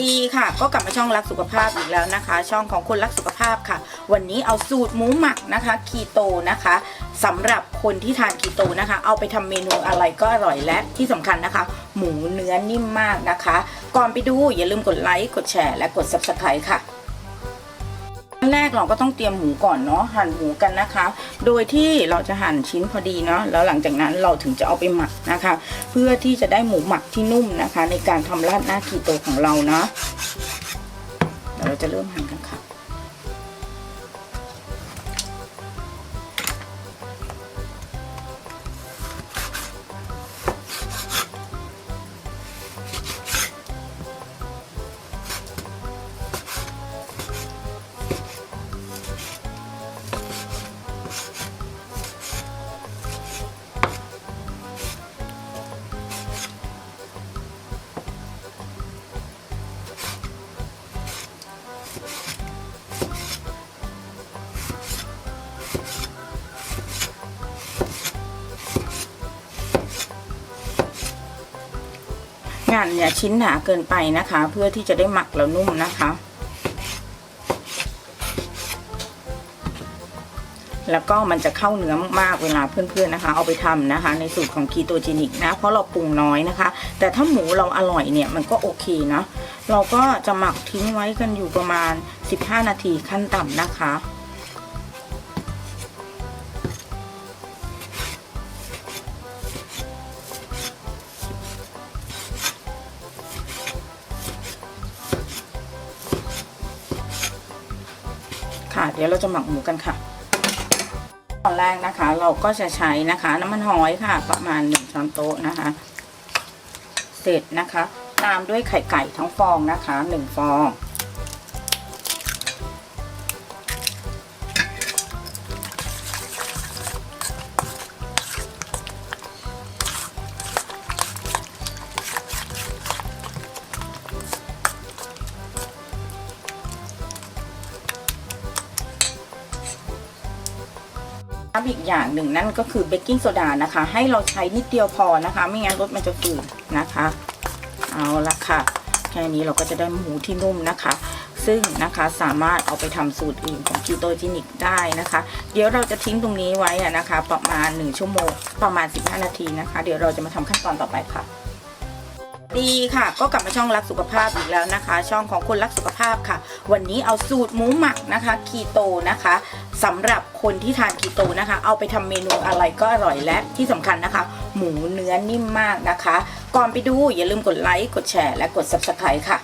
ดีค่ะ ก็กลับมาช่องรักสุขภาพอีกแล้วนะคะ ช่องของคนรักสุขภาพค่ะ วันนี้เอาสูตรหมูหมักนะคะคีโตนะคะสำหรับคนที่ทานคีโตนะคะ เอาไปทำเมนูอะไรก็อร่อยและที่สำคัญนะคะ หมูเนื้อนิ่มมากนะคะ ก่อนไปดูอย่าลืมกดไลค์กดแชร์และกด subscribe ค่ะ นแรกเราก็ต้องเตรียมหมูก่อนเนาะหั่นหมูกันนะคะ โดยที่เราจะหั่นชิ้นพอดีเนาะแล้วหลังจากนั้นเราถึงจะเอาไปหมักนะคะ เพื่อที่จะได้หมูหมักที่นุ่มนะคะ ในการทำราดหน้าคีโตของเราเนาะเดี๋ยวเราจะเริ่มหั่นกันค่ะ งานเนี่ยชิ้นหนาเกินไปนะคะ เพื่อที่จะได้หมักแล้วนุ่มนะคะ แล้วก็มันจะเข้าเนื้อมากๆเวลาเพื่อนๆนะคะ เอาไปทำนะคะ ในสูตรของคีโตเจนิกนะ เพราะเราปรุงน้อยนะคะ แต่ถ้าหมูเราอร่อยเนี่ยมันก็โอเคนะ เราก็จะหมักทิ้งไว้กันอยู่ประมาณ 15 นาทีขั้นต่ำนะคะ ค่ะเดี๋ยวเราจะหมักหมูกันค่ะตอนแรกนะคะเราก็จะใช้นะคะ น้ำมันหอยค่ะ ประมาณหนึ่งช้อนโต๊ะนะคะ เสร็จนะคะ ตามด้วยไข่ไก่ทั้งฟองนะคะหนึ่งฟอง อีกอย่างหนึ่งนั่นก็คือเบกกิ้งโซดานะคะ ให้เราใช้นิดเดียวพอนะคะ ไม่งั้นรสมันจะฝืดนะคะ เอาละค่ะ แค่นี้เราก็จะได้หมูที่นุ่มนะคะ ซึ่งนะคะสามารถเอาไปทำสูตรอื่นของคีโตจินิกได้นะคะ เดี๋ยวเราจะทิ้งตรงนี้ไว้นะคะ ประมาณ 1 ชั่วโมง ประมาณ 15 นาทีนะคะ เดี๋ยวเราจะมาทำขั้นตอนต่อไปค่ะดีค่ะก็กลับมาช่องรักสุขภาพอีกแล้วนะคะ ช่องของคนรักสุขภาพค่ะ วันนี้เอาสูตรหมูหมักนะคะคีโตนะคะสำหรับคนที่ทานคีโตนะคะ เอาไปทำเมนูอะไรก็อร่อยและที่สำคัญนะคะ หมูเนื้อนิ่มมากนะคะ ก่อนไปดูอย่าลืมกดไลค์ กดแชร์ และกด subscribe ค่ะ